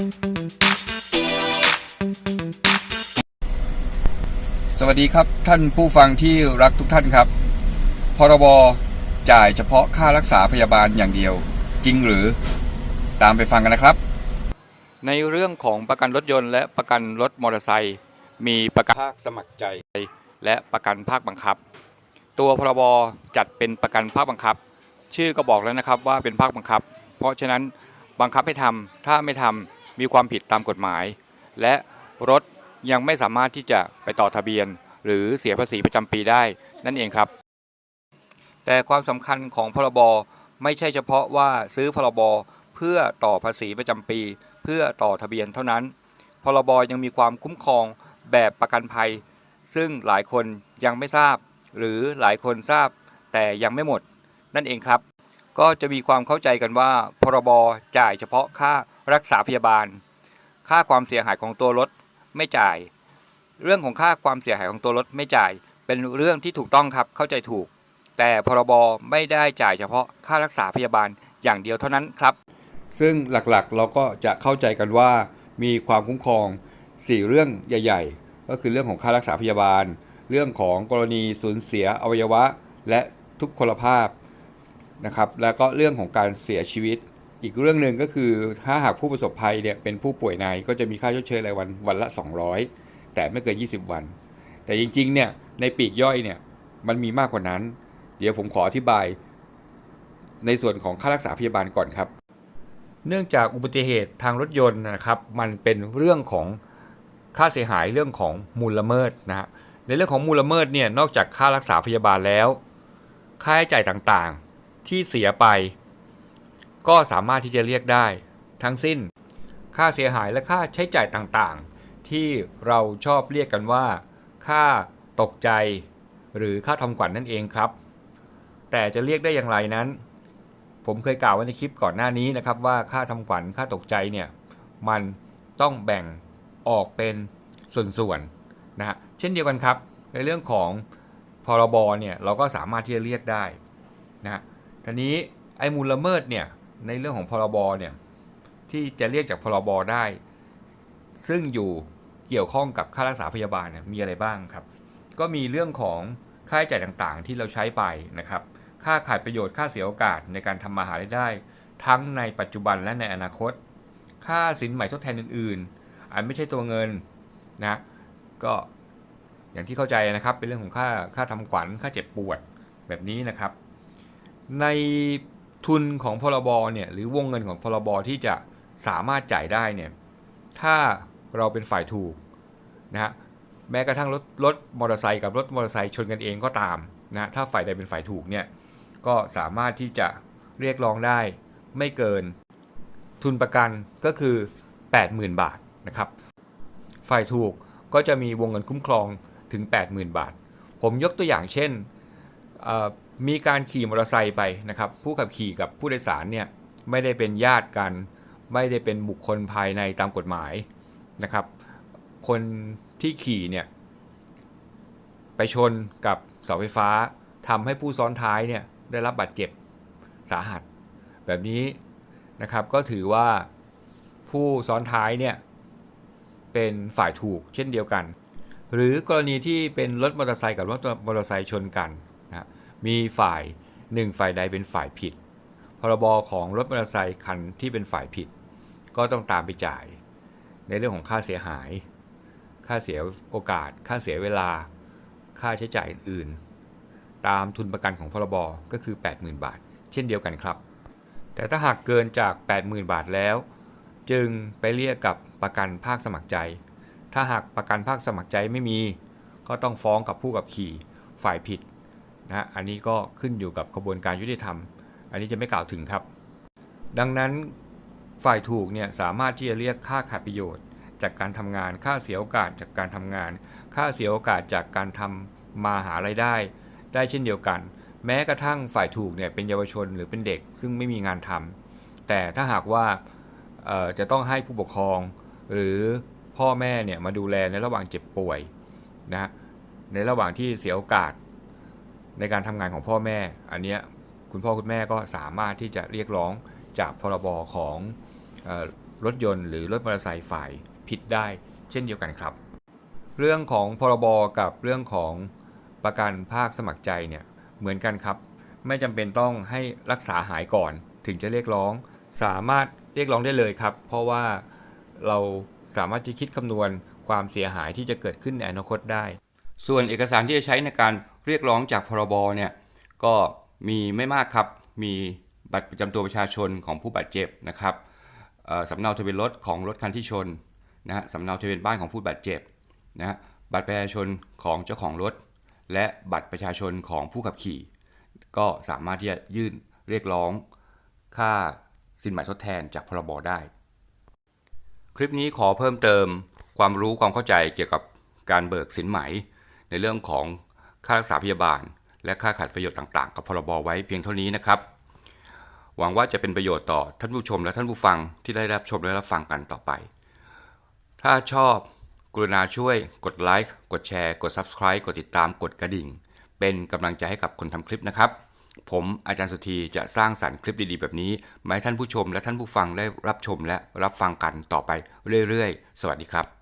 สวัสดีครับท่านผู้ฟังที่รักทุกท่านครับ พรบจ่ายเฉพาะค่ารักษาพยาบาลอย่างเดียว จริงหรือตามไปฟังกันนะครับ ในเรื่องของประกันรถยนต์ และประกันรถมอเตอร์ไซค์มีประกันภาคสมัครใจ และประกันภาคบังคับ ตัวพรบจัดเป็นประกันภาคบังคับ ชื่อก็บอกแล้วนะครับว่าเป็นภาคบังคับ เพราะฉะนั้นบังคับให้ทำถ้าไม่ทำ มีความผิดตามกฎหมาย และรถยังไม่สามารถที่จะไปต่อทะเบียน หรือเสียภาษีประจำปีได้นั่นเองครับ แต่ความสำคัญของพรบไม่ใช่เฉพาะว่าซื้อพรบเพื่อต่อภาษีประจำปี เพื่อต่อทะเบียนเท่านั้น พรบยังมีความคุ้มครองแบบประกันภัย ซึ่งหลายคนยังไม่ทราบ หรือหลายคนทราบ แต่ยังไม่หมด นั่นเองครับ ก็จะมีความเข้าใจกันว่า พรบจ่ายเฉพาะค่า รักษาพยาบาล ค่าความเสียหายของตัวรถไม่จ่าย เรื่องของค่าความเสียหายของตัวรถไม่จ่าย เป็นเรื่องที่ถูกต้องครับเข้าใจถูก แต่พรบไม่ได้จ่ายเฉพาะค่ารักษาพยาบาลอย่างเดียวเท่านั้นครับ ซึ่งหลักๆเราก็จะเข้าใจกันว่า มีความคุ้มครอง 4 เรื่องใหญ่ ๆ ก็คือเรื่องของค่ารักษาพยาบาล เรื่องของกรณีสูญเสียอวัยวะ และทุพพลภาพนะครับแล้วก็เรื่องของการเสียชีวิต อีกเรื่องหนึ่งก็คือถ้าหากผู้ประสบภัยเนี่ยเป็นผู้ป่วยในก็จะมีค่าชดเชยรายวันวันละ 200 แต่ไม่เกิน 20 วัน แต่จริงๆเนี่ยในปีกย่อยเนี่ยมันมีมากกว่านั้น เดี๋ยวผมขออธิบาย ในส่วนของค่ารักษาพยาบาลก่อนครับ เนื่องจากอุบัติเหตุทางรถยนต์นะครับ มันเป็นเรื่องของค่าเสียหายเรื่องของมูลละเมิดนะฮะในเรื่องของมูลละเมิดเนี่ยนอกจากค่ารักษาพยาบาลแล้ว ค่าใช้จ่ายต่างๆ ที่เสียไป ก็สามารถที่จะเรียกได้ ทั้งสิ้น ค่าเสียหายและค่าใช้จ่ายต่างๆ ที่เราชอบเรียกกันว่า ค่าตกใจ หรือค่าทำขวัญนนั่นเองครับ แต่จะเรียกได้อย่างไรนั้น ผมเคยกล่าวไว้ในคลิปก่อนหน้านี้นะครับว่าค่าทำขวัญค่าตกใจเนี่ยมันต้องแบ่งออกเป็นส่วนๆนะฮะเช่นเดียวกันครับ ในเรื่องของพรบเนี่ยเราก็สามารถที่จะเรียกได้นะฮะทีนี้ไอ้มูลละเมิดเนี่ย ในเรื่องของพรบเนี่ยที่จะเรียกจากพรบได้ ซึ่งอยู่เกี่ยวข้องกับค่ารักษาพยาบาลเนี่ยมีอะไรบ้างครับ ก็มีเรื่องของค่าใช้จ่ายต่างๆ ที่เราใช้ไปนะครับ ค่าขาดประโยชน์ค่าเสียโอกาสในการทำมาหารายได้ ทั้งในปัจจุบันและในอนาคต ค่าสินใหม่ทดแทนอื่นๆอันไม่ใช่ตัวเงินนะก็อย่างที่เข้าใจนะครับเป็นเรื่องของค่าค่าทำขวัญค่าเจ็บปวดแบบนี้นะครับ ใน ทุนของพรบเนี่ยหรือวงเงินของพรบที่จะสามารถจ่ายได้เนี่ยถ้าเราเป็นฝ่ายถูกนะฮะแม้กระทั่งรถรถมอเตอร์ไซค์กับรถมอเตอร์ไซค์ชนกันเองก็ตามนะถ้าฝ่ายใดเป็นฝ่ายถูกเนี่ยก็สามารถที่จะเรียกร้องได้ไม่เกินทุนประกันก็คือ 80,000 บาทนะครับ ฝ่ายถูกก็จะมีวงเงินคุ้มครองถึง 80,000 บาท ผมยกตัวอย่างเช่น มีการขี่มอเตอร์ไซค์ไปนะครับ ผู้ขับขี่กับผู้โดยสารเนี่ยไม่ได้เป็นญาติกัน ไม่ได้เป็นบุคคลภายในตามกฎหมายนะครับ คนที่ขี่เนี่ยไปชนกับเสาไฟฟ้าทำให้ผู้ซ้อนท้ายเนี่ยได้รับบาดเจ็บสาหัส แบบนี้นะครับก็ถือว่าผู้ซ้อนท้ายเนี่ยเป็นฝ่ายถูกเช่นเดียวกัน หรือกรณีที่เป็นรถมอเตอร์ไซค์กับรถมอเตอร์ไซค์ชนกัน มีฝ่ายหนึ่งฝ่ายใดเป็นฝ่ายผิด พรบของรถมอเตอร์ไซค์คันที่เป็นฝ่ายผิด ก็ต้องตามไปจ่าย ในเรื่องของค่าเสียหาย ค่าเสียโอกาส ค่าเสียเวลา ค่าใช้จ่ายอื่นๆ ตามทุนประกันของพรบก็คือ 80,000 บาท เช่นเดียวกันครับ แต่ถ้าหากเกินจาก 80,000 บาทแล้ว จึงไปเรียกกับประกันภาคสมัครใจ ถ้าหากประกันภาคสมัครใจไม่มี ก็ต้องฟ้องกับผู้กับขี่ฝ่ายผิด นะอันนี้ก็ขึ้นอยู่กับกระบวนการยุติธรรม อันนี้จะไม่กล่าวถึงครับ ดังนั้นฝ่ายถูกเนี่ยสามารถที่จะเรียกค่าขาดประโยชน์ จากการทำงานค่าเสียโอกาสจากการทำงาน ค่าเสียโอกาสจากการทำมาหารายได้ ได้เช่นเดียวกัน แม้กระทั่งฝ่ายถูกเนี่ยเป็นเยาวชนหรือเป็นเด็ก ซึ่งไม่มีงานทำแต่ถ้าหากว่าจะต้องให้ผู้ปกครอง หรือพ่อแม่เนี่ยมาดูแลในระหว่างเจ็บป่วยนะในระหว่างที่เสียโอกาส ในการทำงานของพ่อแม่ อันเนี้ยคุณพ่อคุณแม่ก็สามารถที่จะเรียกร้องจากพรบของออรถยนต์หรือรถมอเตอร์ไซค์ฝ่ายผิดได้เช่นเดียวกันครับ เรื่องของพรบกับเรื่องของประกันภาคสมัครใจเนี่ยเหมือนกันครับ ไม่จำเป็นต้องให้รักษาหายก่อนถึงจะเรียกร้อง สามารถเรียกร้องได้เลยครับ เพราะว่าเราสามารถจะคิดคำนวณความเสียหายที่จะเกิดขึ้นในอนาคตได้ ส่วนเอกสารที่จะใช้ในการ เรียกร้องจากพรบเนี่ยก็มีไม่มากครับ มีบัตรประจำตัวประชาชนของผู้บาดเจ็บนะครับสำเนาทะเบียนรถของรถคันที่ชนนะฮะสำเนาทะเบียนบ้านของผู้บาดเจ็บนะฮะบัตรประชาชนของเจ้าของรถ และบัตรประชาชนของผู้ขับขี่ ก็สามารถที่จะยื่นเรียกร้องค่าสินไหมทดแทนจากพรบได้ คลิปนี้ขอเพิ่มเติมความรู้ความเข้าใจเกี่ยวกับการเบิกสินไหมในเรื่องของ ค่ารักษาพยาบาล และค่าขาดประโยชน์ต่างๆ กับพรบไว้เพียงเท่านี้นะครับ หวังว่าจะเป็นประโยชน์ต่อท่านผู้ชมและท่านผู้ฟังที่ได้รับชมและรับฟังกันต่อไป ถ้าชอบกรุณาช่วยกดไลค์กดแชร์กด Subscribe กดติดตามกดกระดิ่ง เป็นกำลังใจให้กับคนทำคลิปนะครับ ผมอาจารย์สุธีจะสร้างสรรค์คลิปดีๆ แบบนี้มาให้ท่านผู้ชมและท่านผู้ฟังได้รับชมและรับฟังกันต่อไปเรื่อยๆ สวัสดีครับ